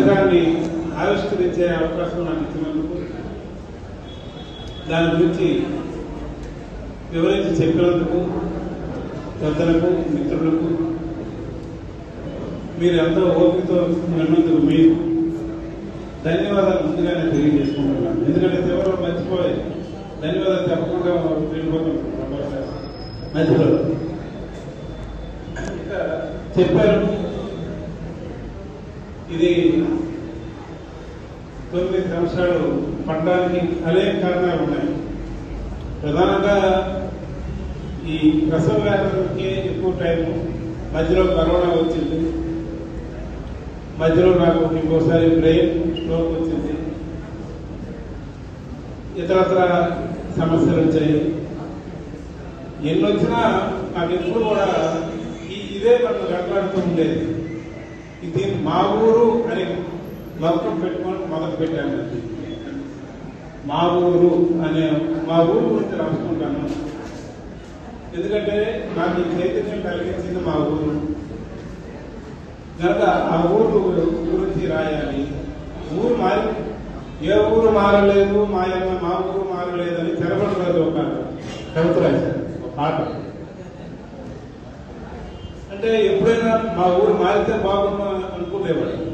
పుస్తకాన్ని ఆవిష్కరించే అవకాశం నాకు ఇచ్చినందుకు దాని గురించి వివరించి చెప్పినందుకు పెద్దలకు మిత్రులకు మీరు ఎంతో ఓపికతో విన్నందుకు మీకు ధన్యవాదాలు ముందుగానే తెలియజేసుకుంటున్నాను. ఎందుకంటే తీవ్రం మర్చిపోయి ధన్యవాదాలు చెప్పకుండా వెళ్ళిపోతున్నాం మధ్యలో ఇంకా చెప్పారు. ఇది తొమ్మిది సంవత్సరాలు పడడానికి అనేక కారణాలు ఉన్నాయి. ప్రధానంగా ఈ ప్రసవ వ్యాధులకి ఎక్కువ టైం మధ్యలో కరోనా వచ్చింది. మధ్యలో నాకు ఇంకోసారి బ్రెయిన్ స్ట్రోక్ వచ్చింది. ఇతరత్ర సమస్యలు వచ్చాయి. ఎన్ని వచ్చినా నాకు ఎప్పుడు కూడా ఇదే మనం వెంటాడుతూ ఉండేది. ఇది మా ఊరు అని మొత్తం పెట్టుకొని మొదలు పెట్టాను. మా ఊరు అనే మా ఊరు గురించి రాసుకుంటాను. ఎందుకంటే నాకు ఈ చైతన్యం కలిగించింది మా ఊరు. కనుక ఆ ఊరు గురించి రాయాలి. ఊరు మారి ఏ ఊరు మారలేదు మా యొక్క మా ఊరు మారలేదని తెరబడలేదు ఒక కవిత రాశారు ఒక పాట. అంటే ఎప్పుడైనా మా ఊరు మారితే బాగుండు అనుకునేవాడు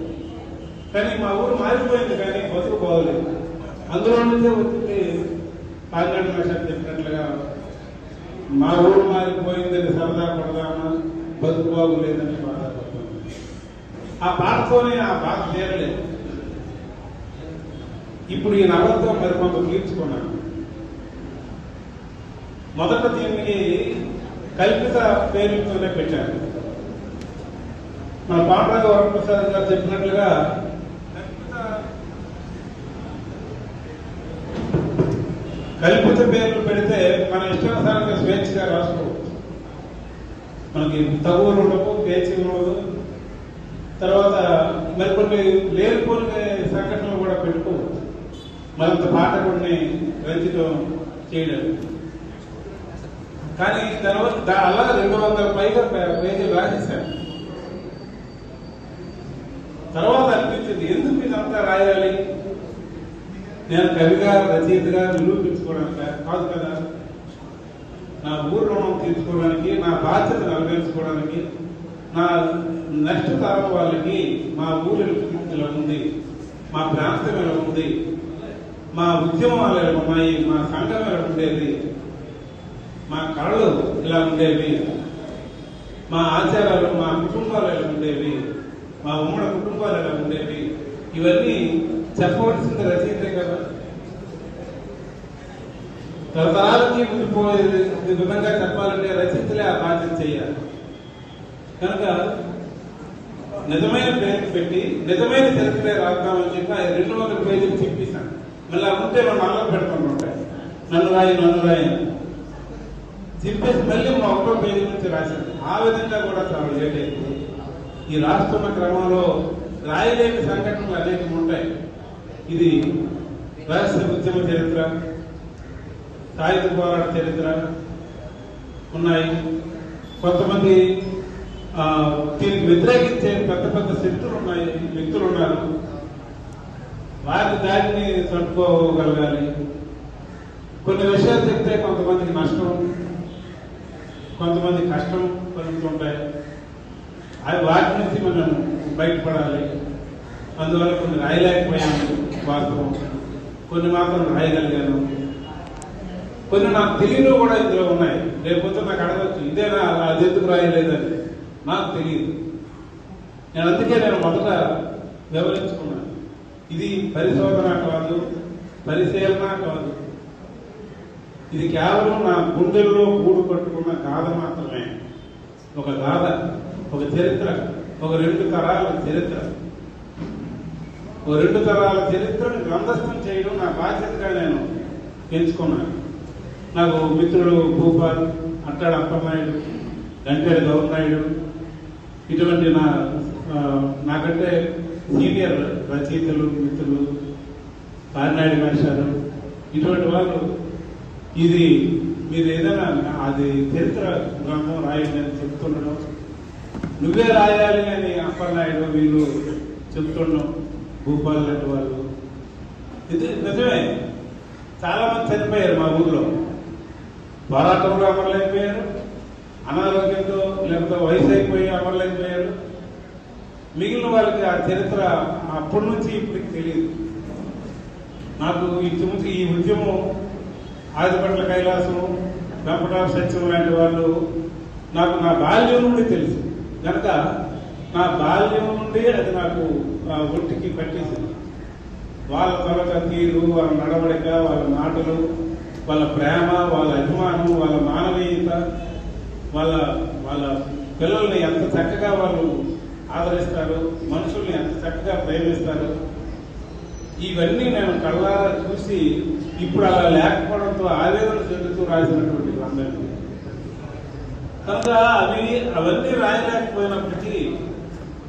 కానీ మా ఊరు మారిపోయింది కానీ బతుకు పోలేదు అందులో నుంచే వచ్చింది కాకినాడ భాష చెప్పినట్లుగా మా ఊరు మారిపోయిందని సరదా పడదామా బతుకు బాగులేదని బాధపడుతుంది ఆ బాధతోనే ఆ బాధ తీరలేదు. ఇప్పుడు ఈ నవలతో మరి కొంత తీర్చుకున్నాను మొదట దీనికి కల్పిత పేరుతోనే పెట్టాను మన పాండ్రాజు వరప్రసాద్ గారు చెప్పినట్లుగా కల్పిత కల్పిత పేర్లు పెడితే మన ఇష్టానుసారంగా స్వేచ్ఛగా రాసుకోవచ్చు. మనకి తగువులు ఉండవు పేచి ఉండదు. తర్వాత మరికొన్ని లేనిపోని సంఘటనలు కూడా పెట్టుకోవచ్చు. మరింత పాఠకుడిని రచితం చేయడం. కానీ తర్వాత దా- అలా రెండు వందల పైగా పేజీలు రాసేశాను తర్వాత అనిపించింది ఎందుకు ఇదంతా రాయాలి? నేను కవిగా రచయితగా నిరూపించుకోవడానికి కాదు కదా. నా ఊరు రుణం తీర్చుకోవడానికి నా బాధ్యత నెరవేర్చుకోవడానికి నా నెక్స్ట్ తరం వాళ్ళకి మా ఊరు ఇలా ఉంది? మా ప్రాంతం ఎలా ఉంది? మా ఉద్యమాలు ఎలా ఉన్నాయి? మా సంఘం ఎలా ఉండేది? మా కళలు ఇలా ఉండేవి? మా ఆచారాలు మా కుటుంబాలు ఎలా ఉండేవి? మా ఉమ్మడి కుటుంబాలు ఎలా ఉండేవి? ఇవన్నీ చెప్పవలసింది రచయితే కదా తరతరాలకి ఉండిపోయేది విధంగా చెప్పాలంటే రచయితలే ఆ బాధ్యత చేయాలి కనుక నిజమైన పేరు పెట్టి నిజమైన చరిత్ర రాద్దామని చెప్పి ఆయన రెండు వందల పేజీలు చెప్పేశాను మళ్ళీ అవి ఉంటే మనం అల్లం పెడుతుంటాయి ఉంటాయి నన్ను రాయి నన్ను రాయి చెప్పేసి మళ్ళీ మా ఒకటో పేజీ నుంచి రాశాను ఆ విధంగా కూడా చాలా లేట్ అయింది ఈ రాస్తున్న క్రమంలో రాయలేని సంఘటనలు అనేకం ఉంటాయి ఇది రాష్ట్ర ఉద్యమ చరిత్ర సాయుధ పోరాట చరిత్ర ఉన్నాయి. కొంతమంది దీనికి వ్యతిరేకించే పెద్ద పెద్ద శక్తులు ఉన్నాయి వ్యక్తులు ఉన్నారు వారి దారిని తట్టుకోగలగాలి కొన్ని విషయాలు చెప్తే కొంతమందికి నష్టం కొంతమంది కష్టం కలుగుతుంటాయి. అవి వాటి నుంచి మనం బయటపడాలి. అందువల్ల కొన్ని రాయలేకపోయాము. వాస్తవం కొన్ని మాత్రం రాయగలిగాను. కొన్ని నాకు తెలియనివి కూడా ఇందులో ఉన్నాయి. లేకపోతే నాకు అడగచ్చు. ఇదేనా? అది ఎందుకు రాయలేదని నాకు తెలియదు. నేను అందుకే నేను మొదట వివరించుకున్నాను. ఇది పరిశోధన కాదు పరిశీలన కాదు. ఇది కేవలం నా గుండెల్లో గూడు కట్టుకున్న గాథ మాత్రమే. ఒక గాథ ఒక చరిత్ర ఒక రెండు తరాల చరిత్ర. ఓ రెండు తరాల చరిత్రను గ్రంథస్థం చేయడం నా బాధ్యతగా నేను ఎంచుకున్నాను. నాకు మిత్రుడు భూపాల్ అట్టాడు అప్పనాయుడు గంటేడు గౌరనాయుడు ఇటువంటి నా నాకంటే సీనియర్ రచయితలు మిత్రులు పారినాయుడు మనిషారు ఇటువంటి వాళ్ళు ఇది మీరు ఏదైనా అది చరిత్ర గ్రంథం రాయండి అని చెప్తుండడం నువ్వే రాయాలి అని అప్పలనాయుడు వీళ్ళు చెప్తుండడం భూపాల్ లాంటి వాళ్ళు. ఇది నిజమే. చాలామంది చనిపోయారు మా ఊర్లో. పోరాటంలో అమరులైపోయారు. అనారోగ్యంతో లేకపోతే వయసు అయిపోయి అమరులైపోయారు. మిగిలిన వాళ్ళకి ఆ చరిత్ర అప్పటి నుంచి ఇప్పటికి తెలియదు నాకు ఇంచుమించు ఈ ఉద్యమం ఆదిపట్ల కైలాసం వెంకటరావు సత్యం లాంటి వాళ్ళు నాకు నా బాల్యం నుండి తెలుసు. కనుక నా బాల్యం నుండి అది నాకు ఆ ఒంటికి పట్టేసింది. వాళ్ళ త్వరక తీరు వాళ్ళ నడవడిక వాళ్ళ మాటలు వాళ్ళ ప్రేమ వాళ్ళ అభిమానం వాళ్ళ మానవీయత వాళ్ళ వాళ్ళ పిల్లల్ని ఎంత చక్కగా వాళ్ళు ఆదరిస్తారు మనుషుల్ని ఎంత చక్కగా ప్రేమిస్తారు ఇవన్నీ నేను కళ్ళారా చూసి ఇప్పుడు అలా లేకపోవడంతో ఆవేదన చెందుతూ రాసినటువంటి గ్రంథాన్ని కనుక అవి అవన్నీ రాయలేకపోయినప్పటికీ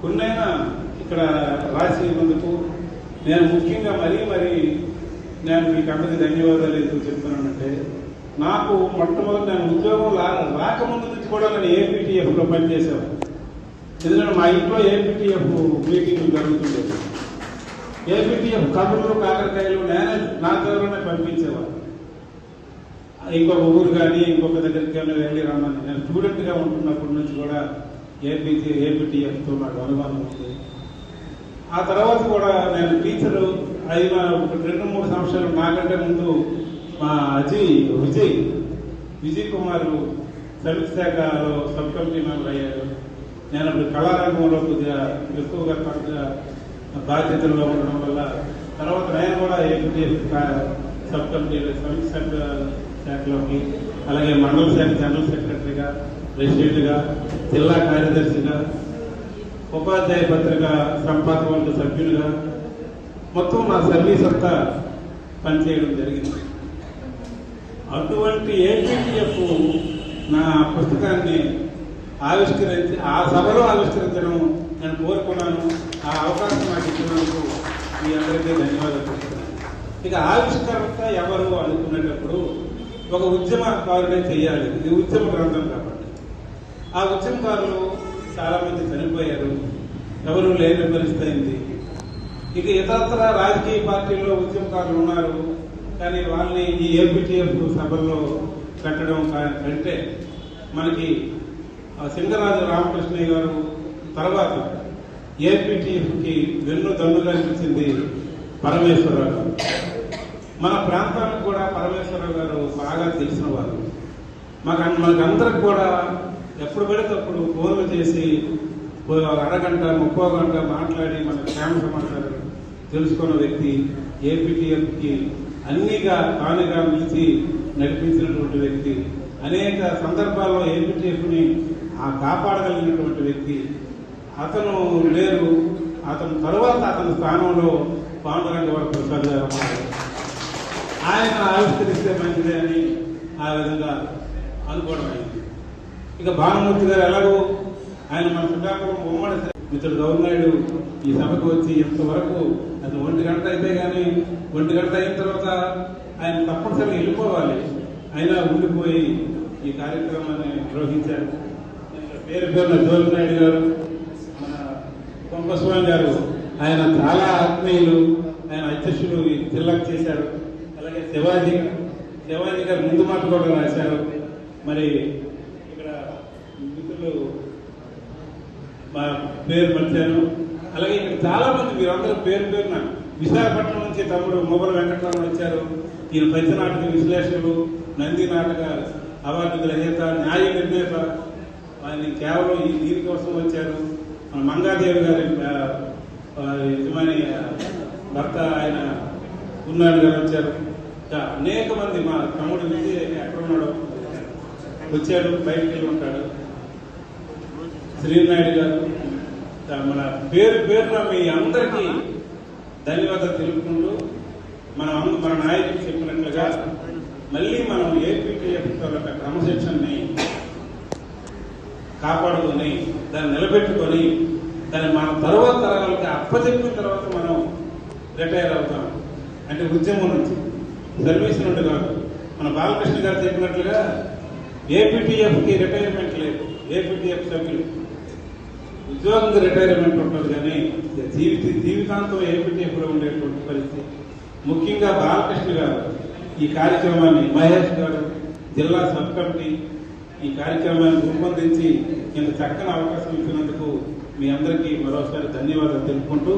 కొన్నైనా ఇక్కడ రాసి రాసినందుకు నేను ముఖ్యంగా మరీ మరీ నేను మీకు అందరికీ ధన్యవాదాలు ఎందుకు చెప్తున్నానంటే నాకు మొట్టమొదటి నేను ఉద్యోగం రా రాకముందు నుంచి కూడా నేను ఏపీటీఎఫ్లో పనిచేసేవాడు ఎందుకంటే మా ఇంట్లో ఏపీటీఎఫ్ మీటింగ్లు జరుగుతుండేది. ఏపీటీఎఫ్ కబుర్లు కాకరకాయలు నేనే నా దగ్గరనే పంపించేవాడు ఇంకొక ఊరు కానీ ఇంకొక దగ్గరికి కానీ వెళ్ళి రమ్మని. నేను స్టూడెంట్గా ఉంటున్నప్పటి నుంచి కూడా ఏపీటీ ఏపీటీఎఫ్తో నాకు అనుబంధం ఉంది. ఆ తర్వాత కూడా నేను టీచరు అది ఒక రెండు మూడు సంవత్సరాలు నాకంటే ముందు మా అజయ్ విజయ్ విజయ్ కుమార్ సమితి శాఖలో సబ్ కమిటీ మెంబర్ అయ్యారు. నేను అప్పుడు కళారంగంలో కొద్దిగా ఎక్కువగా కొద్దిగా బాధ్యతల్లో ఉండడం వల్ల తర్వాత నేను కూడా ఏపీటీఎఫ్ సబ్ కమిటీ సమితి శాఖ శాఖలోకి అలాగే మండల శాఖ జనరల్ సెక్రటరీగా ప్రెసిడెంట్గా జిల్లా కార్యదర్శిగా ఉపాధ్యాయ పత్రిక సంపాదక సభ్యులుగా మొత్తం నా సర్వీస్ అంతా పనిచేయడం జరిగింది. అటువంటి ఏపీటీఎఫ్ నా పుస్తకాన్ని ఆవిష్కరించి ఆ సభలో ఆవిష్కరించడం నేను కోరుకున్నాను. ఆ అవకాశం నాకు ఇచ్చినందుకు మీ అందరికీ ధన్యవాదాలు చెప్తున్నాను ఇక ఆవిష్కర్త ఎవరు అనుకునేటప్పుడు ఒక ఉద్యమకారుడే చేయాలి ఇది ఉద్యమ గ్రంథం కాబట్టి. ఆ ఉద్యమకారులు చాలామంది చనిపోయారు. ఎవరు లేని పరిస్థితి. ఇక ఇతరత్ర రాజకీయ పార్టీల్లో ఉద్యమకారులు ఉన్నారు. కానీ వాళ్ళని ఈ ఏపీటీఎఫ్ సభల్లో పెట్టడం కంటే మనకి ఆ సింగరాజు రామకృష్ణయ్య గారు తర్వాత ఏపీటీఎఫ్కి వెన్ను దన్నుగా అనిపించింది పరమేశ్వరరావు. గారు మన ప్రాంతానికి కూడా పరమేశ్వరరావు గారు బాగా తెలిసిన వారు మాకు మనకందరికి కూడా ఎప్పుడు పడితే అప్పుడు ఫోన్లు చేసి అరగంట ముప్పో గంట మాట్లాడి మన క్షేమ సమాచారం తెలుసుకున్న వ్యక్తి ఏపీటీఎఫ్కి అన్నిగా తానుగా మించి నడిపించినటువంటి వ్యక్తి అనేక సందర్భాల్లో ఏపీటీఎఫ్ని ఆ కాపాడగలిగినటువంటి వ్యక్తి అతను లేరు. అతను తరువాత అతని స్థానంలో పాండురంగ ప్రసాద్ గారు ఆయన ఆవిష్కరిస్తే మంచిదే అని ఆ విధంగా అనుకోవడం అయింది. ఇక భానుమూర్తి గారు ఎలాగో ఆయన మన శ్రీకాకుళం ఉమ్మడి మిత్రుడు గౌరనాయుడు ఈ సభకు వచ్చి ఇంతవరకు అది ఒంటి గంట అయితే కానీ ఒంటి గంట అయిన తర్వాత ఆయన తప్పనిసరిగా వెళ్ళిపోవాలి. అయినా ఉండిపోయి ఈ కార్యక్రమాన్ని నిర్వహించారు. పేరు పేరున జోగినాయుడు గారు మన కొంపస్వామి గారు ఆయన చాలా ఆత్మీయులు ఆయన అధ్యక్షుడు ఈ జిల్లాకు చేశారు. అలాగే శివాజీ శివాజీ గారు ముందు మాట కూడా రాశారు. మరి ఇక్కడ మిత్రులు మా పేరు మర్చాను. అలాగే ఇక్కడ చాలా మంది మీరందరూ పేరు పేరున విశాఖపట్నం నుంచి తమ్ముడు మొబల వెంకటరామన్ వచ్చారు. ఈయన పద్య నాటక విశ్లేషకుడు నంది నాటక అవార్డు గ్రహీత న్యాయ నిర్ణేత. ఆయన కేవలం ఈ దీనికోసం వచ్చారు. మన మంగాదేవి గారి యజమాని భర్త ఆయన ఉన్నాడు గారు వచ్చారు. అనేక మంది మా తమ్ముడు విజయ్ ఎక్కడ ఉన్నాడో. వచ్చాడు బయటికి వెళ్ళి ఉంటాడు. శ్రీనాయుడు గారు మన పేరు పేరున మీ అందరికీ ధన్యవాదాలు తెలుపుకుంటూ మన మన నాయకులు చెప్పినట్లుగా మళ్ళీ మనం ఏపీటీఎఫ్ యొక్క క్రమశిక్షణని కాపాడుకొని దాన్ని నిలబెట్టుకొని దాన్ని మన తర్వాత తరాలకి అప్పచెప్పిన తర్వాత మనం రిటైర్ అవుతాం. అంటే ఉద్యమం నుంచి. సర్వీస్ నుండి కాదు మన బాలకృష్ణ గారు చెప్పినట్లుగా ఏపీటీఎఫ్కి రిటైర్మెంట్ లేదు. ఏపీటీఎఫ్ సభ్యులు? ఉద్యోగంగా రిటైర్మెంట్ ఉంటుంది కానీ జీవిత జీవితాంతం ఏపీటీఎఫ్లో ఉండేటువంటి పరిస్థితి. ముఖ్యంగా బాలకృష్ణ గారు ఈ కార్యక్రమాన్ని మహేష్ గారు జిల్లా సబ్ కమిటీ ఈ కార్యక్రమాన్ని రూపొందించి ఇంత చక్కని అవకాశం ఇచ్చినందుకు మీ అందరికీ మరోసారి ధన్యవాదాలు తెలుపుకుంటూ